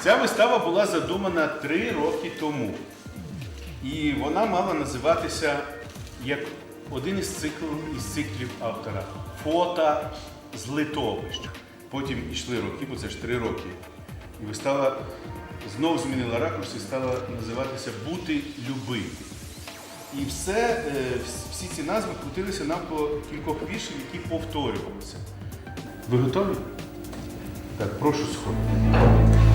Ця Вистава була задумана три роки тому. І вона мала називатися як один із циклів, із циклів автора Фото з литовищ. Потім йшли роки, бо це ж три роки. І вистава знов змінила ракурс і стала називатися Бути любити. І все, е, всі ці назви крутилися навколо кількох віршів, які повторювалися. Ви готові? Так, прошу сходити.